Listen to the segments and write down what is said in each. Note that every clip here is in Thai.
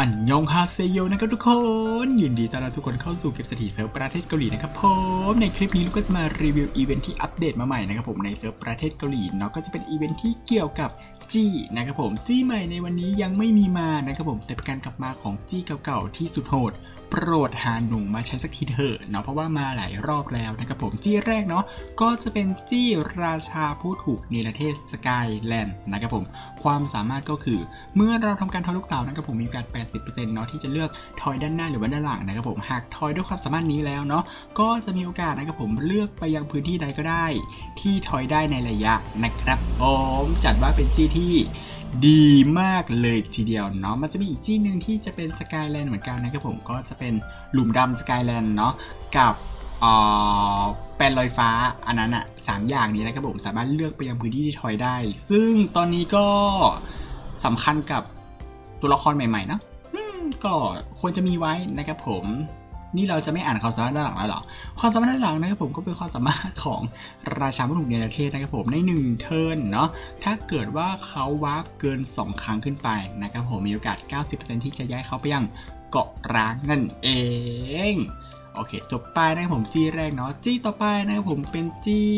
อันยองฮาเซโยนะครับทุกคน ยินดีต้อนรับทุกคนเข้าสู่เก็บสถิติเซิร์ฟประเทศเกาหลีนะครับผมในคลิปนี้เราก็จะมารีวิวอีเวนท์ที่อัปเดตมาใหม่นะครับผมในเซิร์ฟประเทศเกาหลีเนาะก็จะเป็นอีเวนท์ที่เกี่ยวกับจี้นะครับผมจี้ใหม่ในวันนี้ยังไม่มีมานะครับผมแต่เป็นการกลับมาของจี้เก่าๆที่สุดโหด โปรดหาหนุ่มมาใช้สักทีเถอะเนาะเพราะว่ามาหลายรอบแล้วนะครับผมจี้แรกเนาะก็จะเป็นจี้ราชาผู้ถูกเนรเทศสกายแลนด์นะครับผมความสามารถก็คือ เมื่อเราทำการทอลูกเต๋านะครับผมมีโอกาส80%เนาะที่จะเลือกทอยด้านหน้าหรือว่าด้านหลังนะครับผมหากทอยด้วยความสามารถนี้แล้วเนาะก็จะมีโอกาสนะครับผมเลือกไปยังพื้นที่ใดก็ได้ ที่ทอยได้ในระยะนะครับผมจัดว่าเป็นจี้ที่ดีมากเลยทีเดียวเนาะมันจะมีอีกจี้หนึ่งที่จะเป็นสกายแลนด์เหมือนกันนะครับผมก็จะเป็นหลุมดำสกายแลนด์เนาะกับเอ่อแปนลอยฟ้าอันนั้นอะสามอย่างนี้นะครับผมสามารถเลือกไปยังพื้นที่ที่ทอยได้ ซึ่งตอนนี้ก็สำคัญกับตัวละครใหม่ๆนะ ก็ควรจะมีไว้นะครับผมนี่เราจะไม่อ่านความสามารถด้านหลังแล้วหรอ ความสามารถด้านหลังนะครับผมก็เป็นความสามารถของราชาผู้ถูกเนรเทศนะครับผมใน1เทิร์นเนาะ ถ้าเกิดว่าเขาวาร์ปเกิน 2 ครั้งขึ้นไปนะครับผมมีโอกาส 90%ที่จะย้ายเขาไปยังเกาะร้างนั่นเอง โอเค จบไปนะครับผมจี้แรกเนาะ จี้ต่อไปนะครับผมเป็นจี้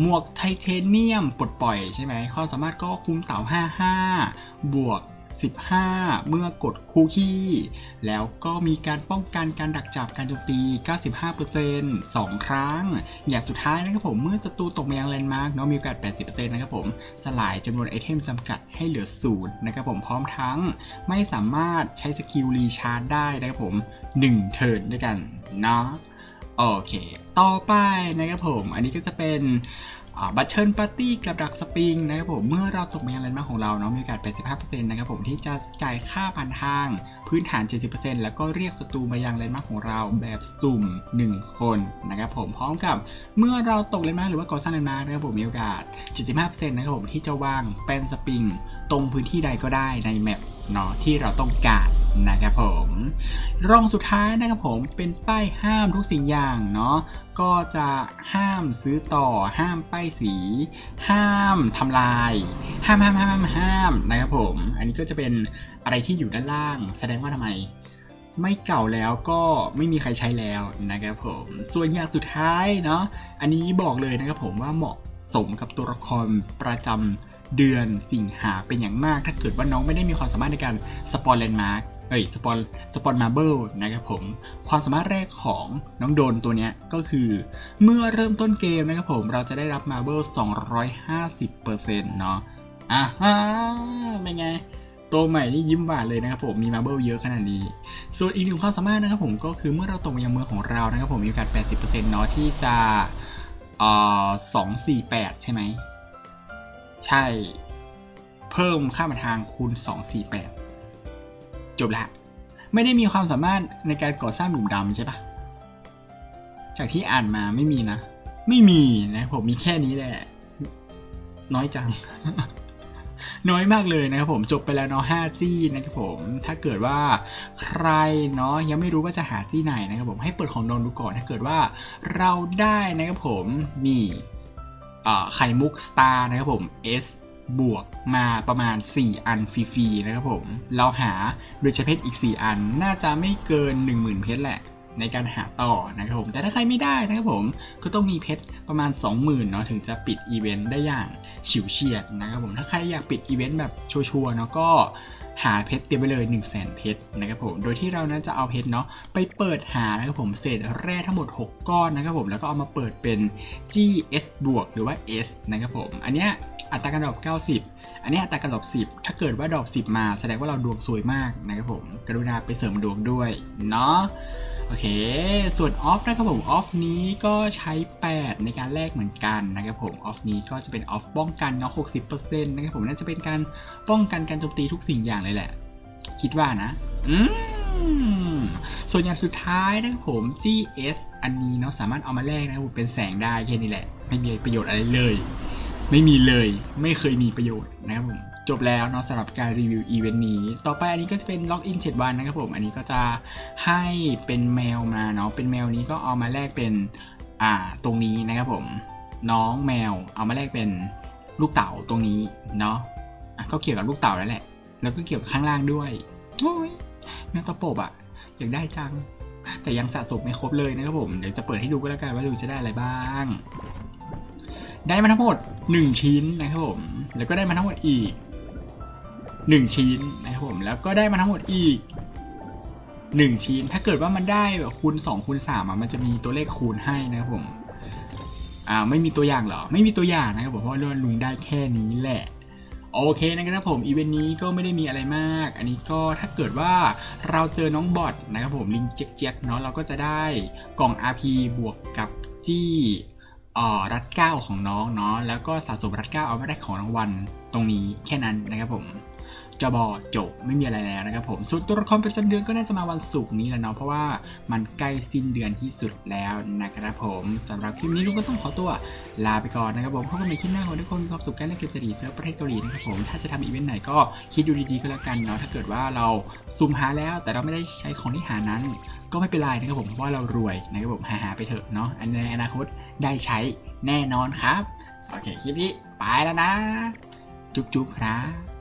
หมวกไทเทเนียมปลดปล่อยใช่ไหมความสามารถก็คุมเต่า 55 บวก 15 เมื่อกดคู่ขี้ แล้วก็มีการป้องกันการดักจับการโจมตี 95% 2 ครั้ง อย่างสุดท้ายนะครับผมเมื่อศัตรูตกมายังแลนด์มาร์กเนาะมีโอกาส 80%นะครับผมสลายจำนวนไอเทมจำกัดให้เหลือศูนย์นะครับผมพร้อมทั้งไม่สามารถใช้สกิลรีชาร์จได้นะครับผม 1 เทิร์นด้วยกันเนาะโอเค ต่อไปนะครับผม อันนี้ก็จะเป็น บัตเชิญปาร์ตี้กับดักสปริงนะครับผม เมื่อเราตกมายังแลนด์มาร์ของเราเนาะมีโอกาส 85%นะครับผมที่จะจ่ายค่าผ่านทางพื้นฐาน 70%แล้วก็เรียกศัตรูมายังแลนด์มาร์ของเราแบบสุ่ม 1 คนนะครับผมพร้อมกับเมื่อเราตกแลนด์มาร์หรือว่าก่อสร้างแลนด์มาร์นะครับผมมีโอกาส 75%นะครับผมที่จะวางเป็นสปริงตรงพื้นที่ใดก็ได้ในแมปเนาะที่เราต้องการ นะครับผมรองสุดท้ายนะครับผมเป็นป้ายห้ามทุกสิ่งอย่างเนาะก็จะห้ามซื้อต่อ ห้ามป้ายสี ห้ามทำลาย ห้ามห้ามห้ามห้ามนะครับผม อันนี้ก็จะเป็นอะไรที่อยู่ด้านล่าง แสดงว่าทำไมไม่เก่าแล้วก็ไม่มีใครใช้แล้วนะครับผม ส่วนอย่างสุดท้ายเนาะอันนี้บอกเลยนะครับผมว่าเหมาะสมกับตัวละครประจำเดือนสิงหาเป็นอย่างมาก ถ้าเกิดว่าน้องไม่ได้มีความสามารถในการสปอนแลนด์มาร์ก อ้ยสปอนสปอนมาเบิลนะครับผมความสามารถแรกของน้องโดนตัวเนี้ยก็คือ เมื่อเริ่มต้นเกมนะครับผมเราจะได้รับมาเบิล250%เนาะอะฮะเป็นไงตัวใหม่นี่ยิ้มหวานเลยนะครับผมมีมาเบิลเยอะขนาดนี้ ส่วนอีกหนึ่งความสามารถนะครับผมก็คือเมื่อเราตกมายังเมืองของเรานะครับผมมีโอกาส 80%เนาะที่จะเอ่อ248 ใช่ไหม ใช่ เพิ่มค่ามาทางคูณ 248 จบละไม่ได้มีความสามารถในการก่อสร้างหลุมดำใช่ปะจากที่อ่านมาไม่มีนะ ไม่มีนะผมมีแค่นี้แหละ น้อยจัง น้อยมากเลยนะครับผมจบไปแล้วเนาะ5จี้นะครับผมถ้าเกิดว่าใครเนาะยังไม่รู้ว่าจะหาจี้ไหนนะครับผมให้เปิดของโดนดูก่อนถ้าเกิดว่าเราได้นะครับผมนี่ไข่มุกสตาร์นะครับผม S บวกมาประมาณ 4 อันฟรีๆนะครับผม เราหาโดยใช้เพชรอีก 4 อันน่าจะไม่เกิน 10,000 เพชรแหละ ในการหาต่อนะครับผม แต่ถ้าใครไม่ได้นะครับผม ก็ต้องมีเพชรประมาณ 20,000เนาะถึงจะปิดอีเวนต์ได้อย่างฉิวเฉียดนะครับผม ถ้าใครอยากปิดอีเวนต์แบบชัวร์ๆเนาะก็ หาเพชรเตรียมไว้เลย 1 0 0 0 0แสนเพชรนะครับผม โดยที่เรานั้นจะเอาเพชรเนาะไปเปิดหานะครับผมเศษแร่ทั้งหมด 6 ก้อนนะครับผมแล้วก็เอามาเปิดเป็น GS บวกหรือว่า S นะครับผม อันเนี้ยอัตราการดรอป90 อันนี้อัตราการดรอป10 ถ้าเกิดว่าดรอป10 มาแสดงว่าเราดวงสวยมากนะครับผม กรุณาไปเสริมดวงด้วยเนาะ โอเค ส่วนออฟนะครับผมออฟนี้ก็ใช้ 8 ในการแลกเหมือนกันนะครับผมออฟนี้ก็จะเป็นออฟป้องกันเนาะ60%นะครับผมน่าจะเป็นการป้องกันการโจมตีทุกสิ่งอย่างเลยแหละ คิดว่านะ อืมส่วนอย่างสุดท้ายนะครับผม GS อันนี้เนาะสามารถเอามาแลกนะครับผมเป็นแสงได้แค่นี้แหละ ไม่มีประโยชน์อะไรเลย ไม่มีเลย ไม่เคยมีประโยชน์นะครับผม จบแล้วเนาะสำหรับการรีวิวอีเวนต์นี้ ต่อไปอันนี้ก็จะเป็นล็อกอิน7วันนะครับผม อันนี้ก็จะให้เป็นแมวมาเนาะ เป็นแมวนี้ก็เอามาแลกเป็นอ่าตรงนี้นะครับผม น้องแมวเอามาแลกเป็นลูกเต่าตรงนี้เนาะะก็เกี่ยวกับลูกเต่าแล้วแหละ แล้วก็เกี่ยวกับข้างล่างด้วยโอ้ยแมวตะปบอะอยากได้จัง แต่ยังสะสมไม่ครบเลยนะครับผม เดี๋ยวจะเปิดให้ดูก็แล้วกันว่าดูจะได้อะไรบ้างได้มาทั้งหมด 1 ชิ้นนะครับผม แล้วก็ได้มาทั้งหมดอีก 1 ชิ้นนะครับผมแล้วก็ได้มาทั้งหมดอีก 1 ชิ้น ถ้าเกิดว่ามันได้แบบคูณ2คูณ3อะมันจะมีตัวเลขคูณให้นะครับผมอ่าไม่มีตัวอย่างหรอ ไม่มีตัวอย่างนะครับผมเพราะว่าลุงได้แค่นี้แหละโอเคนะครับผมอีเวนต์นี้ก็ไม่ได้มีอะไรมาก อันนี้ก็ถ้าเกิดว่าเราเจอน้องบอทนะครับผมลิงเจ๊กๆเนาะเราก็จะได้กล่อง RP บวกกับจี้อ่อรัดเก้าของน้องเนาะแล้วก็สะสมรัดเก้าเอาไม่ได้ของรางวัลตรงนี้แค่นั้นนะครับผม จะบอจบไม่มีอะไรแล้วนะครับผมส่วนตัวละครประจำเดือนก็น่าจะมาวันศุกร์นี้แหละเนาะเพราะว่ามันใกล้สิ้นเดือนที่สุดแล้วนะครับผมสำหรับคลิปนี้ลุงก็ต้องขอตัวลาไปก่อนนะครับผมพบกันใหม่คลิปหน้าขอทุกคนมีความสุขกันเล่นเกมเสรีเซิร์ฟประเทศเกาหลีนะครับผมถ้าจะทำอีเวนต์ไหนก็คิดดูดีๆก็แล้วกันเนาะถ้าเกิดว่าเราซุ่มหาแล้วแต่เราไม่ได้ใช้ของที่หานั้น ก็ไม่เป็นไรนะครับผมเพราะว่าเรารวยนะครับผมหาหาๆไปเถอะเนาะในอนาคตได้ใช้แน่นอนครับโอเคคลิปนี้ไปแล้วนะ จุ๊บๆครับ